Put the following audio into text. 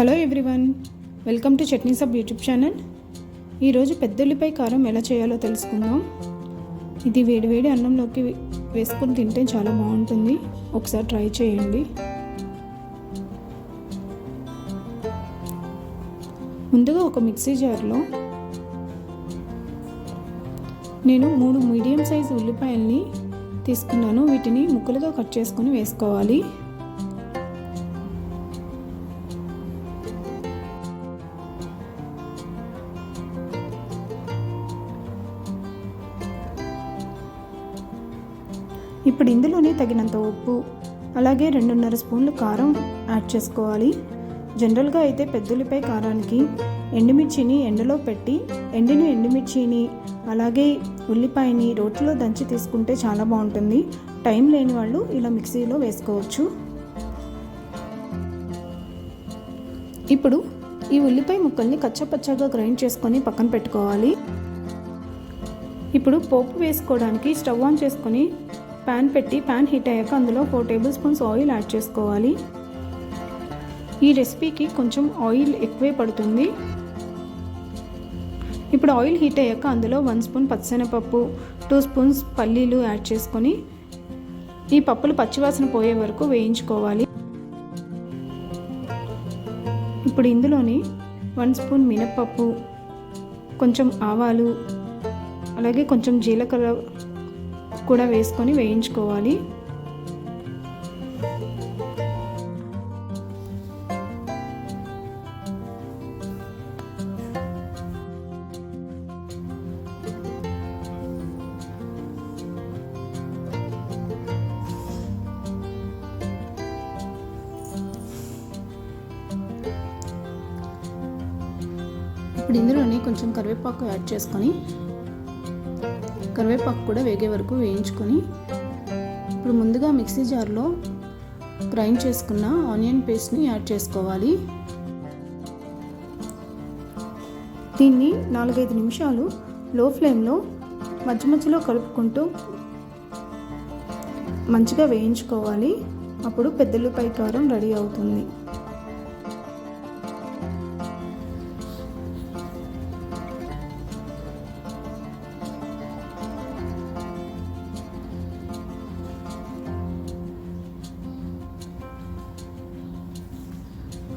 Hello everyone welcome to Chutney Sab YouTube channel. ఈరోజు పెద్దుల్లిపాయ కారం ఎలా చేయాలో తెలుసుకుందాం. ఇది వేడివేడి అన్నంలోకి వేసుకొని తింటే చాలా బాగుంటుంది. ఒకసారి ట్రై చేయండి. ముందుగా ఒక మిక్సీ జార్లో నేను మూడు మీడియం సైజు ఉల్లిపాయల్ని తీసుకున్నాను. వీటిని ముక్కలుగా కట్ చేసుకొని వేసుకోవాలి. ఇప్పుడు ఇందులోనే తగినంత ఉప్పు అలాగే రెండున్నర స్పూన్లు కారం యాడ్ చేసుకోవాలి. జనరల్గా అయితే పెద్దలిపై కారానికి ఎండుమిర్చిని ఎండలో పెట్టి ఎండిన ఎండుమిర్చిని అలాగే ఉల్లిపాయని రోటిలో దంచి తీసుకుంటే చాలా బాగుంటుంది. టైం లేని వాళ్ళు ఇలా మిక్సీలో వేసుకోవచ్చు. ఇప్పుడు ఈ ఉల్లిపాయ ముక్కల్ని కచ్చపచ్చగా గ్రైండ్ చేసుకొని పక్కన పెట్టుకోవాలి. ఇప్పుడు పోపు వేసుకోవడానికి స్టవ్ ఆన్ చేసుకొని ప్యాన్ పెట్టి ప్యాన్ హీట్ అయ్యాక అందులో four table spoons oil add చేసుకోవాలి. ఈ రెసిపీకి కొంచెం ఆయిల్ ఎక్కువే పడుతుంది. ఇప్పుడు ఆయిల్ హీట్ అయ్యాక అందులో వన్ స్పూన్ పచ్చిశనగపప్పు టూ స్పూన్స్ పల్లీలు యాడ్ చేసుకొని ఈ పప్పులు పచ్చివాసన పోయే వరకు వేయించుకోవాలి. ఇప్పుడు ఇందులోని వన్ స్పూన్ మినప్పప్పు కొంచెం ఆవాలు అలాగే కొంచెం జీలకర్ర కూడా వేసుకొని వేయించుకోవాలి. ఇప్పుడు ఇందులోనే కొంచెం కరివేపాకు యాడ్ చేసుకొని కరివేపాకు కూడా వేగే వరకు వేయించుకొని ఇప్పుడు ముందుగా మిక్సీ జార్లో గ్రైండ్ చేసుకున్న ఆనియన్ పేస్ట్ని యాడ్ చేసుకోవాలి. దీన్ని నాలుగైదు నిమిషాలు లో ఫ్లేమ్లో మధ్య మధ్యలో కలుపుకుంటూ మంచిగా వేయించుకోవాలి. అప్పుడు పెద్దలపై కారం రెడీ అవుతుంది.